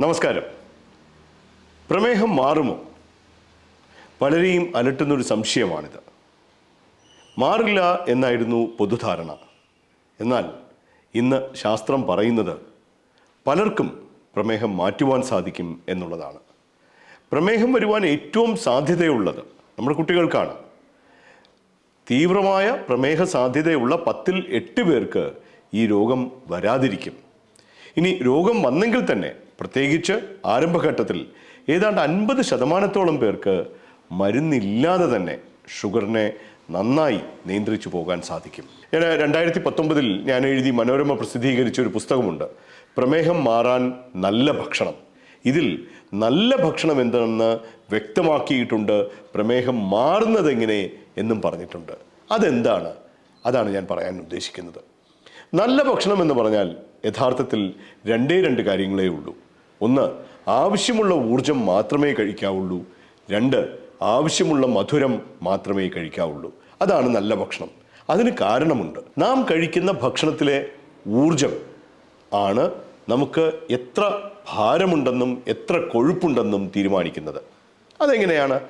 നമസ്കാരം. പ്രമേഹം മാറുമോ? പലരെയും അലട്ടുന്നൊരു സംശയമാണിത്. മാറില്ല എന്നായിരുന്നു പൊതുധാരണ. എന്നാൽ ഇന്ന് ശാസ്ത്രം പറയുന്നത് പലർക്കും പ്രമേഹം മാറ്റുവാൻ സാധിക്കും എന്നുള്ളതാണ്. പ്രമേഹം വരുവാൻ ഏറ്റവും സാധ്യതയുള്ളത് നമ്മുടെ കുട്ടികൾക്കാണ്. തീവ്രമായ പ്രമേഹ സാധ്യതയുള്ള പത്തിൽ എട്ട് പേർക്ക് ഈ രോഗം വരാതിരിക്കും. ഇനി രോഗം വന്നെങ്കിൽ തന്നെ പ്രത്യേകിച്ച് ആരംഭഘട്ടത്തിൽ ഏതാണ്ട് അൻപത് ശതമാനത്തോളം പേർക്ക് മരുന്നില്ലാതെ തന്നെ ഷുഗറിനെ നന്നായി നിയന്ത്രിച്ചു പോകാൻ സാധിക്കും. ഞാൻ രണ്ടായിരത്തി പത്തൊമ്പതിൽ ഞാൻ എഴുതി മനോരമ പ്രസിദ്ധീകരിച്ച ഒരു പുസ്തകമുണ്ട്. പ്രമേഹം മാറാൻ നല്ല ഭക്ഷണം. ഇതിൽ നല്ല ഭക്ഷണം എന്താണെന്ന് വ്യക്തമാക്കിയിട്ടുണ്ട് പ്രമേഹം മാറുന്നതെങ്ങനെ എന്നും പറഞ്ഞിട്ടുണ്ട്. അതെന്താണ്? അതാണ് ഞാൻ പറയാൻ ഉദ്ദേശിക്കുന്നത്. നല്ല ഭക്ഷണം എന്ന് പറഞ്ഞാൽ യഥാർത്ഥത്തിൽ രണ്ടേ രണ്ട് കാര്യങ്ങളേ ഉള്ളൂ. ഒന്ന് ആവശ്യമുള്ള ഊർജം മാത്രമേ കഴിക്കാവുള്ളൂ. രണ്ട് ആവശ്യമുള്ള മധുരം മാത്രമേ കഴിക്കാവുള്ളൂ. അതാണ് നല്ല ഭക്ഷണം. അതിന് കാരണമുണ്ട്. നാം കഴിക്കുന്ന ഭക്ഷണത്തിലെ ഊർജം ആണ് നമുക്ക് എത്ര ഭാരമുണ്ടെന്നും എത്ര കൊഴുപ്പുണ്ടെന്നും തീരുമാനിക്കുന്നത്. അതെങ്ങനെയാണ്?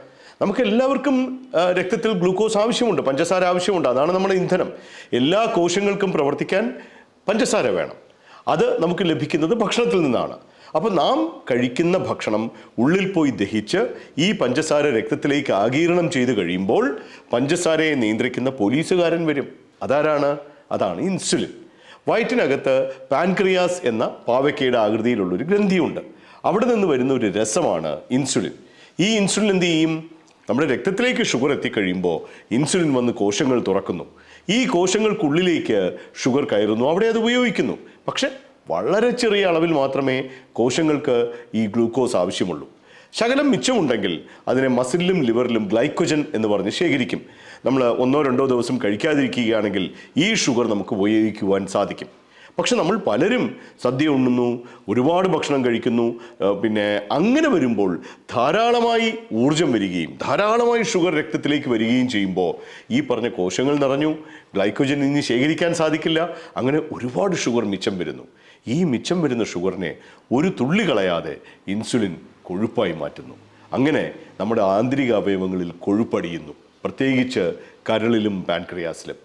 നമുക്ക് എല്ലാവർക്കും രക്തത്തിൽ ഗ്ലൂക്കോസ് ആവശ്യമുണ്ട് പഞ്ചസാര ആവശ്യമുണ്ട്. അതാണ് നമ്മുടെ ഇന്ധനം. എല്ലാ കോശങ്ങൾക്കും പ്രവർത്തിക്കാൻ പഞ്ചസാര വേണം. അത് നമുക്ക് ലഭിക്കുന്നത് ഭക്ഷണത്തിൽ നിന്നാണ്. അപ്പോൾ നാം കഴിക്കുന്ന ഭക്ഷണം ഉള്ളിൽ പോയി ദഹിച്ച് ഈ പഞ്ചസാര രക്തത്തിലേക്ക് ആകീരണം ചെയ്ത് കഴിയുമ്പോൾ പഞ്ചസാരയെ നിയന്ത്രിക്കുന്ന പോലീസുകാരൻ വരും. അതാരാണ്? അതാണ് ഇൻസുലിൻ. വയറ്റിനകത്ത് പാൻക്രിയാസ് എന്ന പാവയ്ക്കയുടെ ആകൃതിയിലുള്ളൊരു ഗ്രന്ഥിയുണ്ട്. അവിടെ നിന്ന് വരുന്ന ഒരു രസമാണ് ഇൻസുലിൻ. ഈ ഇൻസുലിൻ എന്ത് ചെയ്യും? നമ്മുടെ രക്തത്തിലേക്ക് ഷുഗർ എത്തിക്കഴിയുമ്പോൾ ഇൻസുലിൻ വന്ന് കോശങ്ങൾ തുറക്കുന്നു. ഈ കോശങ്ങൾക്കുള്ളിലേക്ക് ഷുഗർ കയറുന്നു. അവിടെ അത് ഉപയോഗിക്കുന്നു. പക്ഷെ വളരെ ചെറിയ അളവിൽ മാത്രമേ കോശങ്ങൾക്ക് ഈ ഗ്ലൂക്കോസ് ആവശ്യമുള്ളൂ. ശകലം മിച്ചമുണ്ടെങ്കിൽ അതിനെ മസിലിലും ലിവറിലും ഗ്ലൈക്കോജൻ എന്ന് പറഞ്ഞ് ശേഖരിക്കും. നമ്മൾ ഒന്നോ രണ്ടോ ദിവസം കഴിക്കാതിരിക്കുകയാണെങ്കിൽ ഈ ഷുഗർ നമുക്ക് ഉപയോഗിക്കുവാൻ സാധിക്കും. പക്ഷെ നമ്മൾ പലരും സദ്യ ഉണ്ണുന്നു ഒരുപാട് ഭക്ഷണം കഴിക്കുന്നു പിന്നെ അങ്ങനെ വരുമ്പോൾ ധാരാളമായി ഊർജം വരികയും ധാരാളമായി ഷുഗർ രക്തത്തിലേക്ക് വരികയും ചെയ്യുമ്പോൾ ഈ പറഞ്ഞ കോശങ്ങൾ നിറഞ്ഞു ഗ്ലൈക്കോജൻ ഇനി ശേഖരിക്കാൻ സാധിക്കില്ല അങ്ങനെ ഒരുപാട് ഷുഗർ മിച്ചം വരുന്നു. ഈ മിച്ചം വരുന്ന ഷുഗറിനെ ഒരു തുള്ളി കളയാതെ ഇൻസുലിൻ കൊഴുപ്പായി മാറ്റുന്നു. അങ്ങനെ നമ്മുടെ ആന്തരിക അവയവങ്ങളിൽ കൊഴുപ്പടിയുന്നു. പ്രത്യേകിച്ച് കരളിലും പാൻക്രിയാസിലും.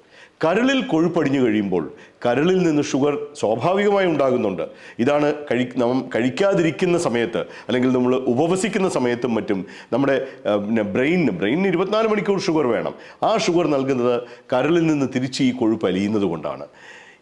കരളിൽ കൊഴുപ്പടിഞ്ഞു കഴിയുമ്പോൾ കരളിൽ നിന്ന് ഷുഗർ സ്വാഭാവികമായി ഉണ്ടാകുന്നുണ്ട്. ഇതാണ് കഴി നാം കഴിക്കാതിരിക്കുന്ന സമയത്ത് അല്ലെങ്കിൽ നമ്മൾ ഉപവസിക്കുന്ന സമയത്തും മറ്റും നമ്മുടെ പിന്നെ ബ്രെയിനിന് ബ്രെയിനിന് ഇരുപത്തിനാല് മണിക്കൂർ ഷുഗർ വേണം. ആ ഷുഗർ നൽകുന്നത് കരളിൽ നിന്ന് തിരിച്ച് ഈ കൊഴുപ്പ് അലിയുന്നത് കൊണ്ടാണ്.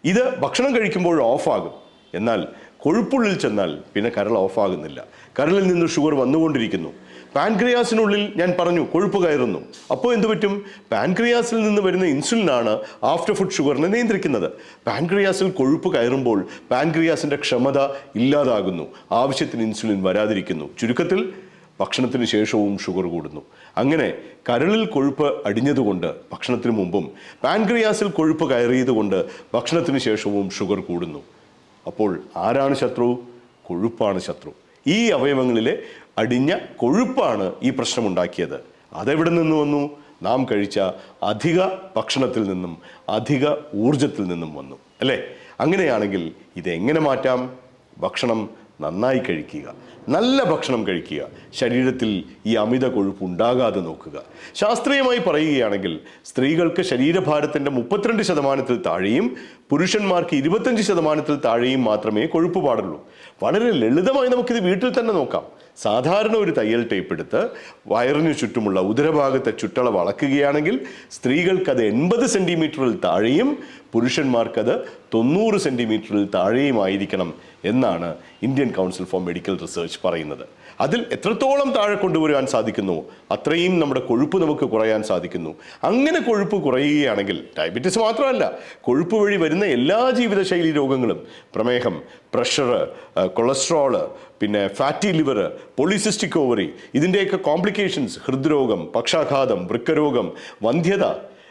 ഇത് ഭക്ഷണം കഴിക്കുമ്പോൾ ഓഫാകും. എന്നാൽ കൊഴുപ്പുള്ളിൽ ചെന്നാൽ പിന്നെ കരൾ ഓഫാകുന്നില്ല. കരളിൽ നിന്ന് ഷുഗർ വന്നുകൊണ്ടിരിക്കുന്നു. പാൻക്രിയാസിനുള്ളിൽ ഞാൻ പറഞ്ഞു കൊഴുപ്പ് കയറുന്നു. അപ്പോൾ എന്ത് പറ്റും? പാൻക്രിയാസിൽ നിന്ന് വരുന്ന ഇൻസുലിനാണ് ആഫ്റ്റർ ഫുഡ് ഷുഗറിനെ നിയന്ത്രിക്കുന്നത്. പാൻക്രിയാസിൽ കൊഴുപ്പ് കയറുമ്പോൾ പാൻക്രിയാസിന്റെ ക്ഷമത ഇല്ലാതാകുന്നു. ആവശ്യത്തിന് ഇൻസുലിൻ വരാതിരിക്കുന്നു. ചുരുക്കത്തിൽ ഭക്ഷണത്തിന് ശേഷവും ഷുഗർ കൂടുന്നു. അങ്ങനെ കരളിൽ കൊഴുപ്പ് അടിഞ്ഞതുകൊണ്ട് ഭക്ഷണത്തിന് മുമ്പും പാൻക്രിയാസിൽ കൊഴുപ്പ് കയറിയതുകൊണ്ട് ഭക്ഷണത്തിന് ശേഷവും ഷുഗർ കൂടുന്നു. അപ്പോൾ ആരാണ് ശത്രു? കൊഴുപ്പാണ് ശത്രു. ഈ അവയവങ്ങളിലെ അടിഞ്ഞ കൊഴുപ്പാണ് ഈ പ്രശ്നമുണ്ടാക്കിയത്. അതെവിടെ നിന്ന് വന്നു? നാം കഴിച്ച അധിക ഭക്ഷണത്തിൽ നിന്നും അധിക ഊർജത്തിൽ നിന്നും വന്നു. അല്ലേ? അങ്ങനെയാണെങ്കിൽ ഇതെങ്ങനെ മാറ്റാം? ഭക്ഷണം നന്നായി കഴിക്കുക. നല്ല ഭക്ഷണം കഴിക്കുക. ശരീരത്തിൽ ഈ അമിത കൊഴുപ്പ് ഉണ്ടാകാതെ നോക്കുക. ശാസ്ത്രീയമായി പറയുകയാണെങ്കിൽ സ്ത്രീകൾക്ക് ശരീരഭാരത്തിന്റെ മുപ്പത്തിരണ്ട് ശതമാനത്തിൽ താഴെയും പുരുഷന്മാർക്ക് ഇരുപത്തഞ്ച് ശതമാനത്തിൽ താഴെയും മാത്രമേ കൊഴുപ്പ് പാടുള്ളൂ. വളരെ ലളിതമായി നമുക്കിത് വീട്ടിൽ തന്നെ നോക്കാം. സാധാരണ ഒരു തയ്യൽ ടേപ്പ് എടുത്ത് വയറിന് ചുറ്റുമുള്ള ഉദരഭാഗത്തെ ചുറ്റള വളക്കുകയാണെങ്കിൽ സ്ത്രീകൾക്കത് എൺപത് സെന്റിമീറ്ററിൽ താഴെയും പുരുഷന്മാർക്കത് തൊണ്ണൂറ് സെന്റിമീറ്ററിൽ താഴെയുമായിരിക്കണം എന്നാണ് Indian council for medical research പറയുന്നത്. അതിൽ എത്രത്തോളം താഴെ കൊണ്ടുവരാൻ സാധിക്കുന്നു? അത്രയും നമ്മുടെ കൊഴുപ്പ് നമുക്ക് കുറയാൻ സാധിക്കുന്നു. അങ്ങനെ കൊഴുപ്പ് കുറയുകയാണെങ്കിൽ ഡയബറ്റീസ് മാത്രമല്ല കൊഴുപ്പ് വഴി വരുന്ന എല്ലാ ജീവിതശൈലി രോഗങ്ങളും പ്രമേഹം പ്രഷർ കൊളസ്ട്രോൾ പിന്നെ ഫാറ്റി ലിവർ പോളിസിസ്റ്റിക് ഓവറി ഇതിന്റെയൊക്കെ കോംപ്ലിക്കേഷൻസ് ഹൃദ്രോഗം പക്ഷാഘാതം വൃക്കരോഗം വന്ധ്യത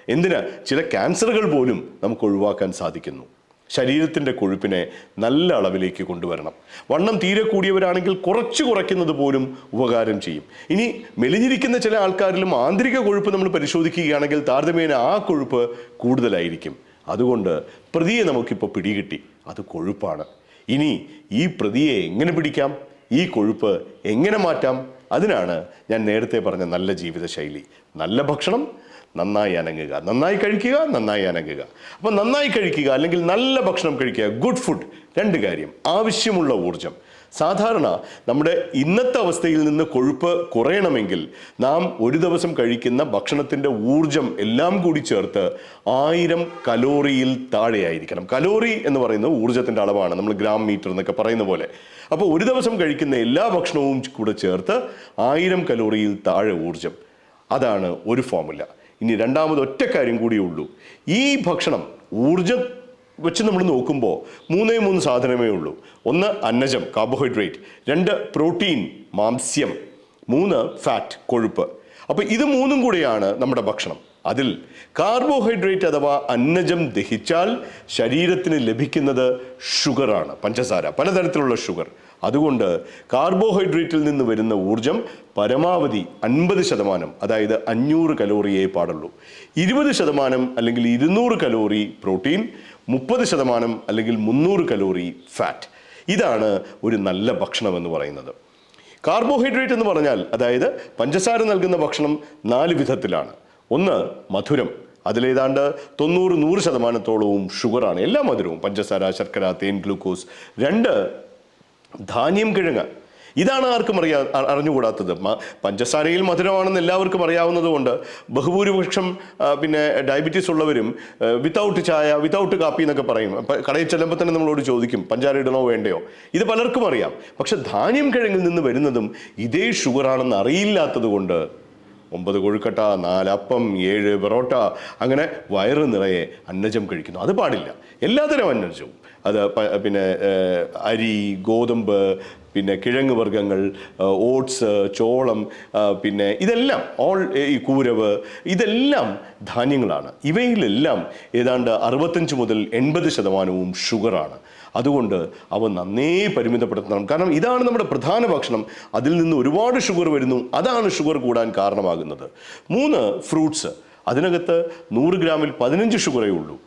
എന്തിന്? ചില ക്യാൻസറുകൾ പോലും നമുക്ക് ഒഴിവാക്കാൻ സാധിക്കുന്നു. ശരീരത്തിന്റെ കൊഴുപ്പിനെ നല്ല അളവിലേക്ക് കൊണ്ടുവരണം. വണ്ണം തീരെ കൂടിയവരാണെങ്കിൽ കുറച്ച് കുറയ്ക്കുന്നത് പോലും ഉപകാരം ചെയ്യും. ഇനി മെലിഞ്ഞിരിക്കുന്ന ചില ആൾക്കാരിലും ആന്തരിക കൊഴുപ്പ് നമ്മൾ പരിശോധിക്കുകയാണെങ്കിൽ താരതമ്യേന ആ കൊഴുപ്പ് കൂടുതലായിരിക്കും. അതുകൊണ്ട് പ്രതിയെ നമുക്കിപ്പോൾ പിടികിട്ടി. അത് കൊഴുപ്പാണ്. ഇനി ഈ പ്രതിയെ എങ്ങനെ പിടിക്കാം? ഈ കൊഴുപ്പ് എങ്ങനെ മാറ്റാം? അതിനാണ് ഞാൻ നേരത്തെ പറഞ്ഞ നല്ല ജീവിതശൈലി. നല്ല ഭക്ഷണം നന്നായി അനങ്ങുക. നന്നായി കഴിക്കുക നന്നായി അനങ്ങുക. അപ്പോൾ നന്നായി കഴിക്കുക അല്ലെങ്കിൽ നല്ല ഭക്ഷണം കഴിക്കുക ഗുഡ് ഫുഡ് രണ്ട് കാര്യം. ആവശ്യമുള്ള ഊർജം സാധാരണ നമ്മുടെ ഇന്നത്തെ അവസ്ഥയിൽ നിന്ന് കൊഴുപ്പ് കുറയണമെങ്കിൽ നാം ഒരു ദിവസം കഴിക്കുന്ന ഭക്ഷണത്തിന്റെ ഊർജം എല്ലാം കൂടി ചേർത്ത് ആയിരം കലോറിയിൽ താഴെയായിരിക്കണം. കലോറി എന്ന് പറയുന്നത് ഊർജത്തിന്റെ അളവാണ്. നമ്മൾ ഗ്രാം മീറ്റർ എന്നൊക്കെ പറയുന്ന പോലെ. അപ്പോൾ ഒരു ദിവസം കഴിക്കുന്ന എല്ലാ ഭക്ഷണവും കൂടെ ചേർത്ത് ആയിരം കലോറിയിൽ താഴെ ഊർജം അതാണ് ഒരു ഫോമുല ഇനി രണ്ടാമത് ഒറ്റ കാര്യം കൂടിയേ ഉള്ളൂ. ഈ ഭക്ഷണം ഊർജം വെച്ച് നമ്മൾ നോക്കുമ്പോൾ മൂന്നേ മൂന്ന് സാധനമേ ഉള്ളൂ. ഒന്ന് അന്നജം കാർബോഹൈഡ്രേറ്റ് രണ്ട് പ്രോട്ടീൻ മാംസ്യം മൂന്ന് ഫാറ്റ് കൊഴുപ്പ്. അപ്പോൾ ഇത് മൂന്നും കൂടിയാണ് നമ്മുടെ ഭക്ഷണം. അതിൽ കാർബോഹൈഡ്രേറ്റ് അഥവാ അന്നജം ദഹിച്ചാൽ ശരീരത്തിന് ലഭിക്കുന്നത് ഷുഗറാണ് പഞ്ചസാര പലതരത്തിലുള്ള ഷുഗർ അതുകൊണ്ട് കാർബോഹൈഡ്രേറ്റിൽ നിന്ന് വരുന്ന ഊർജം പരമാവധി അൻപത് ശതമാനം അതായത് അഞ്ഞൂറ് കലോറിയേ പാടുള്ളൂ. ഇരുപത് ശതമാനം അല്ലെങ്കിൽ ഇരുന്നൂറ് കലോറി പ്രോട്ടീൻ മുപ്പത് ശതമാനം അല്ലെങ്കിൽ മുന്നൂറ് കലോറി ഫാറ്റ്. ഇതാണ് ഒരു നല്ല ഭക്ഷണം എന്ന് പറയുന്നത്. കാർബോഹൈഡ്രേറ്റ് എന്ന് പറഞ്ഞാൽ അതായത് പഞ്ചസാര നൽകുന്ന ഭക്ഷണം നാല് വിധത്തിലാണ്. ഒന്ന് മധുരം. അതിലേതാണ്ട് തൊണ്ണൂറ് നൂറ് ശതമാനത്തോളവും ഷുഗറാണ്. എല്ലാ മധുരവും പഞ്ചസാര ശർക്കര തേൻ ഗ്ലൂക്കോസ്. രണ്ട് ധാന്യം കിഴങ്ങ്. ഇതാണ് ആർക്കും അറിയാ അറിഞ്ഞുകൂടാത്തത്. പഞ്ചസാരയിൽ മധുരമാണെന്ന് എല്ലാവർക്കും അറിയാവുന്നതുകൊണ്ട് ബഹുഭൂരിപക്ഷം പിന്നെ ഡയബറ്റീസ് ഉള്ളവരും വിത്തൗട്ട് ചായ വിത്തൗട്ട് കാപ്പി എന്നൊക്കെ പറയും. കടയിൽ ചെല്ലുമ്പോൾ തന്നെ നമ്മളോട് ചോദിക്കും പഞ്ചാര ഇടണോ വേണ്ടയോ? ഇത് പലർക്കും അറിയാം. പക്ഷെ ധാന്യം കിഴങ്ങിൽ നിന്ന് വരുന്നതും ഇതേ ഷുഗറാണെന്ന് അറിയില്ലാത്തത് കൊണ്ട് ഒമ്പത് കൊഴുക്കട്ട നാലപ്പം ഏഴ് പൊറോട്ട അങ്ങനെ വയറ് നിറയെ അന്നജം കഴിക്കുന്നു. അത് പാടില്ല. എല്ലാത്തരം അന്നജവും. അത് പിന്നെ അരി ഗോതമ്പ് പിന്നെ കിഴങ്ങ് വർഗങ്ങൾ ഓട്സ് ചോളം പിന്നെ ഇതെല്ലാം ഓൾ ഈ കൂരവ് ഇതെല്ലാം ധാന്യങ്ങളാണ്. ഇവയിലെല്ലാം ഏതാണ്ട് അറുപത്തഞ്ച് മുതൽ എൺപത് ശതമാനവും ഷുഗറാണ്. അതുകൊണ്ട് അവ നന്നേ പരിമിതപ്പെടുത്തണം കാരണം ഇതാണ് നമ്മുടെ പ്രധാന ഭക്ഷണം. അതിൽ നിന്ന് ഒരുപാട് ഷുഗർ വരുന്നു. അതാണ് ഷുഗർ കൂടാൻ കാരണമാകുന്നത്. മൂന്ന് ഫ്രൂട്ട്സ് അതിനകത്ത് നൂറ് ഗ്രാമിൽ പതിനഞ്ച് ഷുഗറേ ഉള്ളൂ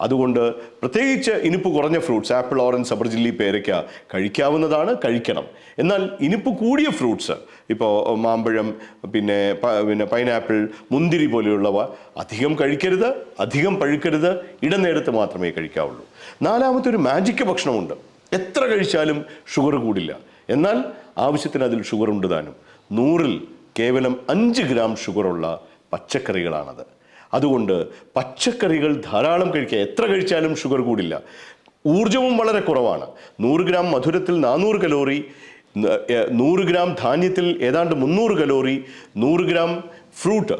അതുകൊണ്ട് പ്രത്യേകിച്ച് ഇനിപ്പ് കുറഞ്ഞ ഫ്രൂട്ട്സ് ആപ്പിൾ ഓറഞ്ച് സബർജില്ലി പേരയ്ക്ക കഴിക്കാവുന്നതാണ് കഴിക്കണം. എന്നാൽ ഇനിപ്പ് കൂടിയ ഫ്രൂട്ട്സ് ഇപ്പോൾ മാമ്പഴം പിന്നെ പിന്നെ പൈനാപ്പിൾ മുന്തിരി പോലെയുള്ളവ അധികം കഴിക്കരുത് അധികം പഴുക്കരുത് ഇടനേരത്ത് മാത്രമേ കഴിക്കാവുള്ളൂ. നാലാമത്തെ ഒരു മാജിക് ഭക്ഷണമുണ്ട്. എത്ര കഴിച്ചാലും ഷുഗർ കൂടില്ല. എന്നാൽ ആവശ്യത്തിന് അതിൽ ഷുഗർ ഉണ്ട് താനും. നൂറിൽ കേവലം അഞ്ച് ഗ്രാം ഷുഗറുള്ള പച്ചക്കറികളാണത്. അതുകൊണ്ട് പച്ചക്കറികൾ ധാരാളം കഴിക്കുക എത്ര കഴിച്ചാലും ഷുഗർ കൂടില്ല. ഊർജവും വളരെ കുറവാണ്. നൂറ് ഗ്രാം മധുരത്തിൽ നാനൂറ് കലോറി നൂറ് ഗ്രാം ധാന്യത്തിൽ ഏതാണ്ട് മുന്നൂറ് കലോറി നൂറ് ഗ്രാം ഫ്രൂട്ട്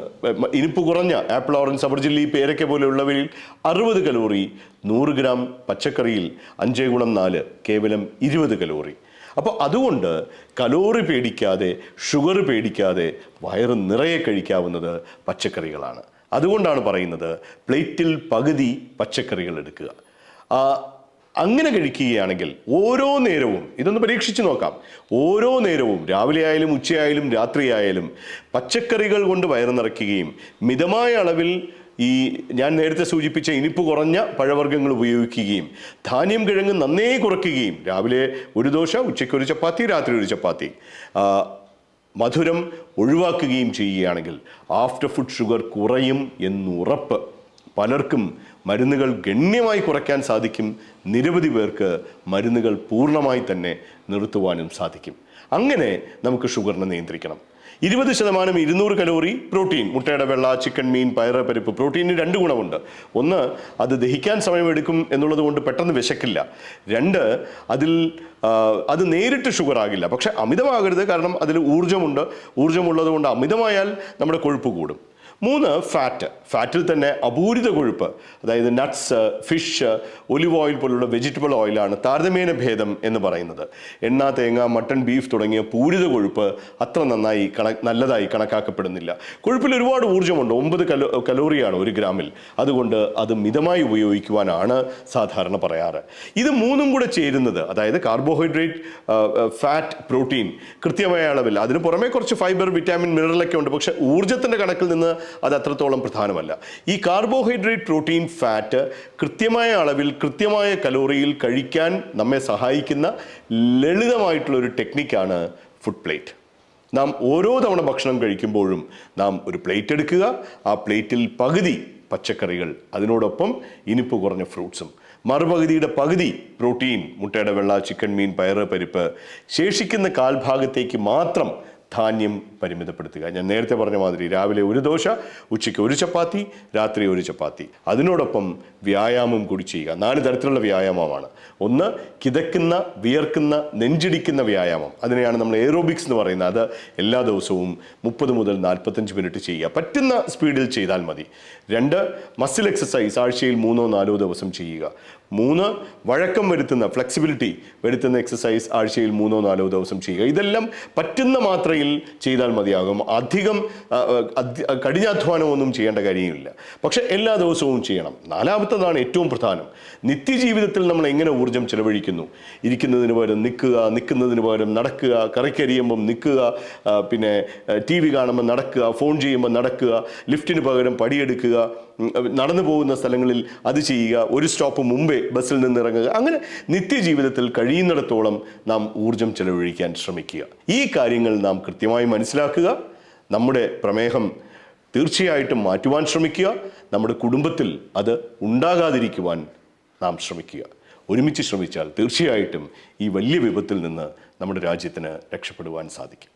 ഇനിപ്പ് കുറഞ്ഞ ആപ്പിൾ ഓറഞ്ച് സബർജില്ലി പേരയ്ക്ക പോലെയുള്ളവയിൽ അറുപത് കലോറി നൂറ് ഗ്രാം പച്ചക്കറിയിൽ അഞ്ച് ഗുണം നാല് കേവലം ഇരുപത് കലോറി. അപ്പോൾ അതുകൊണ്ട് കലോറി പേടിക്കാതെ ഷുഗർ പേടിക്കാതെ വയറ് നിറയെ കഴിക്കാവുന്നത് പച്ചക്കറികളാണ്. അതുകൊണ്ടാണ് പറയുന്നത് പ്ലേറ്റിൽ പകുതി പച്ചക്കറികൾ എടുക്കുക. അങ്ങനെ കഴിക്കുകയാണെങ്കിൽ ഓരോ നേരവും ഇതൊന്ന് പരീക്ഷിച്ചു നോക്കാം. ഓരോ നേരവും രാവിലെ ആയാലും ഉച്ചയായാലും രാത്രിയായാലും പച്ചക്കറികൾ കൊണ്ട് വയറു നിറയ്ക്കുകയും മിതമായ അളവിൽ ഈ ഞാൻ നേരത്തെ സൂചിപ്പിച്ച ഇനിപ്പ് കുറഞ്ഞ പഴവർഗങ്ങൾ ഉപയോഗിക്കുകയും ധാന്യം കിഴങ്ങ് നന്നേ കുറയ്ക്കുകയും രാവിലെ ഒരു ദോശ ഉച്ചയ്ക്ക് ഒരു ചപ്പാത്തി രാത്രി ഒരു ചപ്പാത്തി. മധുരം ഒഴിവാക്കുകയും ചെയ്യുകയാണെങ്കിൽ ആഫ്റ്റർ ഫുഡ് ഷുഗർ കുറയും എന്നുറപ്പ് പലർക്കും മരുന്നുകൾ ഗണ്യമായി കുറയ്ക്കാൻ സാധിക്കും. നിരവധി പേർക്ക് മരുന്നുകൾ പൂർണമായി തന്നെ നിർത്തുവാനും സാധിക്കും. അങ്ങനെ നമുക്ക് ഷുഗറിനെ നിയന്ത്രിക്കണം. ഇരുപത് ശതമാനം ഇരുന്നൂറ് കലോറി പ്രോട്ടീൻ മുട്ടയുടെ വെള്ള ചിക്കൻ മീൻ പയറ് പരിപ്പ് പ്രോട്ടീനിന് രണ്ട് ഗുണമുണ്ട്. ഒന്ന് അത് ദഹിക്കാൻ സമയമെടുക്കും എന്നുള്ളത് കൊണ്ട് പെട്ടെന്ന് വിശക്കില്ല. രണ്ട് അതിൽ അത് നേരിട്ട് ഷുഗർ ആകില്ല പക്ഷെ അമിതമാകരുത് കാരണം അതിൽ ഊർജമുണ്ട്. ഊർജമുള്ളത് കൊണ്ട് അമിതമായാൽ നമ്മുടെ കൊഴുപ്പ് കൂടും. മൂന്ന് ഫാറ്റ് ഫാറ്റിൽ തന്നെ അപൂരിത കൊഴുപ്പ് അതായത് നട്ട്സ് ഫിഷ് ഒലിവ് ഓയിൽ പോലുള്ള വെജിറ്റബിൾ ഓയിലാണ് താരതമ്യേന ഭേദം എന്ന് പറയുന്നത്. എണ്ണ തേങ്ങ മട്ടൺ ബീഫ് തുടങ്ങിയ പൂരിത കൊഴുപ്പ് അത്ര നന്നായി കണ നല്ലതായി കണക്കാക്കപ്പെടുന്നില്ല. കൊഴുപ്പിൽ ഒരുപാട് ഊർജമുണ്ട്. ഒമ്പത് കലോ കലോറിയാണ് ഒരു ഗ്രാമിൽ. അതുകൊണ്ട് അത് മിതമായി ഉപയോഗിക്കുവാനാണ് സാധാരണ പറയാറ്. ഇത് മൂന്നും കൂടെ ചേരുന്നത് അതായത് കാർബോഹൈഡ്രേറ്റ് ഫാറ്റ് പ്രോട്ടീൻ കൃത്യമായ അളവിൽ. അതിന് പുറമെ കുറച്ച് ഫൈബർ വിറ്റാമിൻ മിനറലൊക്കെ ഉണ്ട്. പക്ഷേ ഊർജത്തിന്റെ കണക്കിൽ നിന്ന് അത് അത്രത്തോളം പ്രധാനമല്ല. ഈ കാർബോഹൈഡ്രേറ്റ് പ്രോട്ടീൻ ഫാറ്റ് കൃത്യമായ അളവിൽ കൃത്യമായ കലോറിയിൽ കഴിക്കാൻ നമ്മെ സഹായിക്കുന്ന ലളിതമായിട്ടുള്ള ഒരു ടെക്നിക്കാണ് ഫുഡ് പ്ലേറ്റ് നാം ഓരോ തവണ ഭക്ഷണം കഴിക്കുമ്പോഴും നാം ഒരു പ്ലേറ്റ് എടുക്കുക. ആ പ്ലേറ്റിൽ പകുതി പച്ചക്കറികൾ അതിനോടൊപ്പം ഇനിപ്പ് കുറഞ്ഞ ഫ്രൂട്ട്സും മറുപകുതിയുടെ പകുതി പ്രോട്ടീൻ മുട്ടയുടെ വെള്ള ചിക്കൻ മീൻ പയറ് പരിപ്പ്. ശേഷിക്കുന്ന കാൽഭാഗത്തേക്ക് മാത്രം ധാന്യം പരിമിതപ്പെടുത്തുക. ഞാൻ നേരത്തെ പറഞ്ഞ മാതിരി രാവിലെ ഒരു ദോശ ഉച്ചയ്ക്ക് ഒരു ചപ്പാത്തി രാത്രി ഒരു ചപ്പാത്തി. അതിനോടൊപ്പം വ്യായാമം കൂടി ചെയ്യുക. നാല് തരത്തിലുള്ള വ്യായാമമാണ്. ഒന്ന് കിതക്കുന്ന വിയർക്കുന്ന നെഞ്ചിടിക്കുന്ന വ്യായാമം. അതിനെയാണ് നമ്മൾ എയറോബിക്സ് എന്ന് പറയുന്നത്. അത് എല്ലാ ദിവസവും മുപ്പത് മുതൽ നാൽപ്പത്തഞ്ച് മിനിറ്റ് ചെയ്യുക. പറ്റുന്ന സ്പീഡിൽ ചെയ്താൽ മതി. രണ്ട് മസിൽ എക്സസൈസ് ആഴ്ചയിൽ മൂന്നോ നാലോ ദിവസം ചെയ്യുക. മൂന്ന് വഴക്കം വരുത്തുന്ന ഫ്ലെക്സിബിലിറ്റി വരുത്തുന്ന എക്സസൈസ് ആഴ്ചയിൽ മൂന്നോ നാലോ ദിവസം ചെയ്യുക. ഇതെല്ലാം പറ്റുന്ന മാത്രയിൽ ചെയ്താൽ മതിയാകും. അധികം കഠിനാധ്വാനം ഒന്നും ചെയ്യേണ്ട കാര്യമില്ല. പക്ഷെ എല്ലാ ദിവസവും ചെയ്യണം. നാലാമത്തതാണ് ഏറ്റവും പ്രധാനം. നിത്യജീവിതത്തിൽ നമ്മൾ എങ്ങനെ ഊർജം ചെലവഴിക്കുന്നു? ഇരിക്കുന്നതിന് പകരം നിൽക്കുക നിൽക്കുന്നതിന് പകരം നടക്കുക കറിക്കരിയുമ്പം നിൽക്കുക പിന്നെ ടി വി കാണുമ്പോൾ നടക്കുക ഫോൺ ചെയ്യുമ്പോൾ നടക്കുക ലിഫ്റ്റിന് പകരം പടിയെടുക്കുക നടന്നു പോകുന്ന സ്ഥലങ്ങളിൽ അത് ചെയ്യുക ഒരു സ്റ്റോപ്പ് മുമ്പേ ബസ്സിൽ നിന്ന് ഇറങ്ങുക അങ്ങനെ നിത്യജീവിതത്തിൽ കഴിയുന്നിടത്തോളം നാം ഊർജം ചെലവഴിക്കാൻ ശ്രമിക്കുക. ഈ കാര്യങ്ങൾ നാം കൃത്യമായി മനസ്സിലാക്കുക നമ്മുടെ പ്രമേഹം തീർച്ചയായിട്ടും മാറ്റുവാൻ ശ്രമിക്കുക നമ്മുടെ കുടുംബത്തിൽ അത് ഉണ്ടാകാതിരിക്കുവാൻ നാം ശ്രമിക്കുക. ഒരുമിച്ച് ശ്രമിച്ചാൽ തീർച്ചയായിട്ടും ഈ വലിയ വിപത്തിൽ നിന്ന് നമ്മുടെ രാജ്യത്തിന് രക്ഷപ്പെടുവാൻ സാധിക്കും.